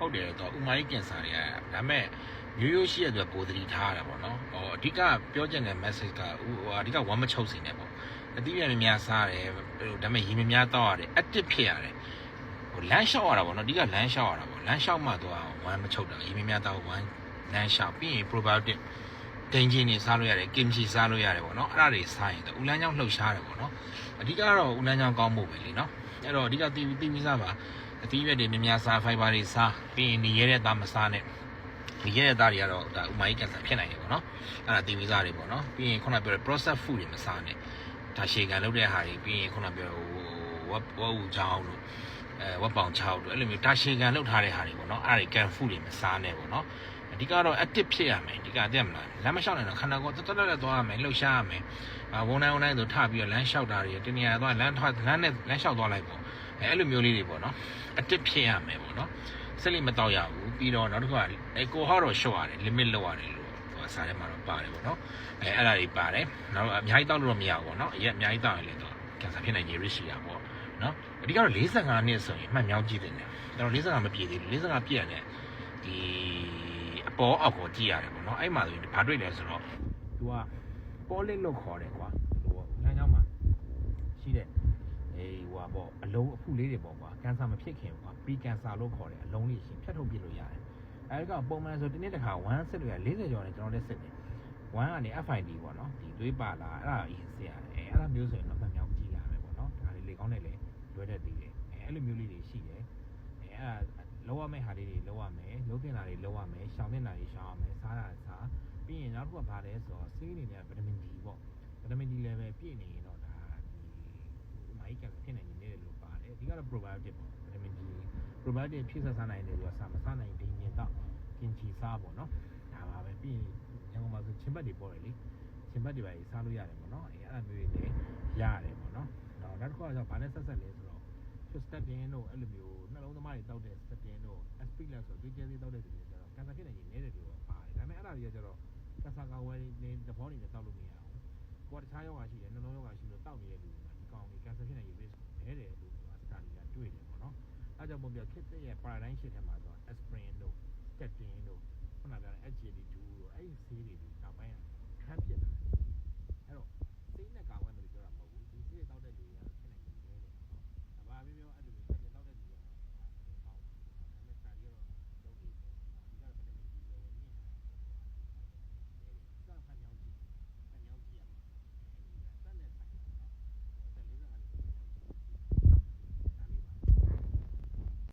ဟုတ်တယ်တော့ဥမာကြီးကင်ဆာတွေကဒါပေမဲ့ရိုးရိုးရှိရတဲ့ပိုသတိထားရတာပေါ့နော်ဟောအဓိကပြောချင်တဲ့ message ကဟိုအဓိကဝမ်းမချုပ်စေနဲ့ပေါ့အသီးပြန်များစားတယ်ဟိုဒါပေမဲ့ရေများတောက်ရတယ် active ဖြစ်ရတယ်ဟိုလမ်းလျှောက်ရတာပေါ့နော်အဓိကလမ်းလျှောက်ရတာပေါ့လမ်းလျှောက်မှတော့ဝမ်းမချုပ်တာရေများတောက်ဝမ်းလမ်းလျှောက်ပြီးရင် probiotic တင်ချင်းနေစားလို့ရတယ်ကင်ချီစားလို့ရတယ်ပေါ့နော်အဲ့ဒါတွေစားရင်ဦးလမ်းကြောင်းလှုပ်ရှားတယ်ပေါ့နော်အဓိကတော့ဦးလမ်းကြောင်းကောင်းဖို့ပဲလीနော်အဲ့တော့အဓိကတီးတီးပြီးစားပါ အသီးရွက်တွေများများစား fiber တွေစားပြီးရင်နေရတဲ့သားမစားနဲ့နေရတဲ့သားတွေကတော့ဒါဥမာကြီးကင်ဆာဖြစ်နိုင်တယ်ပေါ့နော်အဲ့ဒါတီးပြီးစားတွေပေါ့နော်ပြီးရင်ခုနပြောတဲ့ process food တွေမစားနဲ့ဒါရှေကန်လုပ်တဲ့ဟာတွေပြီးရင်ခုနပြောဝက်ဝက်ဦးချောင်းတို့အဲဝက်ပေါင်ချောင်းတို့အဲ့လိုမျိုးဒါရှေကန်လုပ်ထားတဲ့ဟာတွေပေါ့နော်အဲ့ဒါတွေ can food တွေမစားနဲ့ပေါ့နော်အဓိကတော့ active ဖြစ်ရမယ်အဓိကသိရမလားလမ်းမလျှောက်နိုင်တော့ခန္ဓာကိုယ်တက်တက်တက်သွားရမယ်လှုပ်ရှားရမယ်အာဝန်တိုင်းဝန်တိုင်းဆိုထပြီးတော့လမ်းလျှောက်တာတွေတနေရာသွားလမ်းထွက်လမ်းနဲ့လမ်းလျှောက်သွားလိုက်ပေါ့ အဲအဲ့လိုမျိုးလေးတွေပေါ့နော် active ဖြစ်ရမယ်ပေါ့နော်စက်လိမတော့ရဘူးပြီးတော့နောက်တစ်ခုကအဲကိုဟောတော့ short ရတယ် limit လောက်ရတယ်လို့ဟိုစာထဲမှာတော့ပါတယ်ပေါ့နော်အဲအဲ့ဒါတွေပါတယ်နောက်အများကြီးတောက်လို့တော့မရဘူးပေါ့နော်အရက်အများကြီးတောက်ရင်လည်းတော့ကင်ဆာဖြစ်နိုင်ခြေ risk ရှိတာပေါ့နော်အဓိကတော့45နှစ်ဆိုရင်မှတ်မြောင်းကြည့်တယ်ကျွန်တော်45မပြည့်သေးဘူး45ပြည့်ရတယ်ဒီအပေါ်အောက်ကိုကြည့်ရတယ်ပေါ့နော်အဲ့မှာဆိုရင်ဘာတွေ့လဲဆိုတော့ तू ကပေါ်လစ်လို့ခေါ်တယ်ကွာဟိုလမ်းကြောင်းမှာရှိတဲ့အေးဟို ပါပေါ့အလုံးအဖုလေးတွေပေါ့ကွာကင်ဆာမဖြစ်ခင်ကွာပီကင်ဆာလို့ခေါ်တယ်အလုံးလေးရှင်ဖြတ်ထုတ်ပြလို့ရတယ်အဲ့ဒါကပုံမှန်ဆိုဒီနေ့တစ်ခါ1စစ်လို့ရ40ကျော်နဲ့ကျွန်တော်လည်းစစ်တယ်1ကနေ FID ပေါ့နော်ဒီသွေးပါလာအဲ့ဒါအရင်စစ်ရတယ်အဲ့ဒါမျိုးဆိုရင်တော့မှတ်မြောက်ကြည့်ရမယ်ပေါ့နော်ဒါလေးလေကောင်းတယ်လေလွယ်တဲ့သေးတယ်အဲ့လိုမျိုးလေးတွေရှိတယ်အဲ့အဲ့ဒါလောက်ရမယ့်ဟာလေးတွေလောက်ရမယ်လုံးတင်တာတွေလောက်ရမယ်ရှောင်တင်တာတွေရှောင်ရမယ်စားတာစားပြီးရင်နောက်တစ်ခုကဘာလဲဆိုတော့ဆေးအနေနဲ့ဗီတာမင် D ပေါ့ဗီတာမင် D level ပြည့်နေရင်တော့ဒါဒီမိုက်ကဖြစ်နိုင်နေတယ်လို့ပါတယ်ဒီ ကတော့ probiotic ပေါ့ဗီတာမင် D probiotic ဖြည့်ဆက်စားနိုင်တယ်ဆိုတာစားမစားနိုင်ဒင်းရင်တော့ကင်ချီစားပေါ့နော်ဒါပါပဲပြီးရင်ရန်ကုန်မှာဆိုချင်းဘတ်တွေပေါ်တယ်လေချင်းဘတ်တွေပါစားလို့ရတယ်ပေါ့နော်အဲအဲ့လိုမျိုးတွေလည်းရတယ်ပေါ့နော်နောက်နောက်တစ်ခုကကျဘာနဲ့ဆက်ဆက်လဲဆိုတော့ statin တို့အဲ့လိုမျိုးနှလုံးသမားတွေတောက်တဲ့ statin တို့ aspirin ဆိုတော့သွေးကြဲသေးတောက်တဲ့သူတွေကျတော့ကင်ဆာဖြစ်နိုင်ရင်နည်းတယ်လို့ပါတယ်ဒါပေမဲ့အဲ့ဒါတွေကကျတော့ကင်ဆာကာဝယ်နေသဘောနေနဲ့တောက်လို့မရဘူး။ကိုယ်ကတခြားယောဂါရှိတယ်နှလုံးယောဂါရှိလို့တောက်နေတဲ့လူတွေမှာဒီကောင်ကြီးကင်ဆာဖြစ်နေတဲ့ risk နည်းတယ်လို့ဆိုတာစတာဒီကတွေ့တယ်ပေါ့နော်။အဲ ကြောင့်ပုံပြခစ်တဲ့ရဲ့ paradigm shift ထဲမှာဆို aspirin တို့ statin တို့ခုနကပြောတဲ့ SGLT2 တို့အဲ့ဒီဆေးတွေ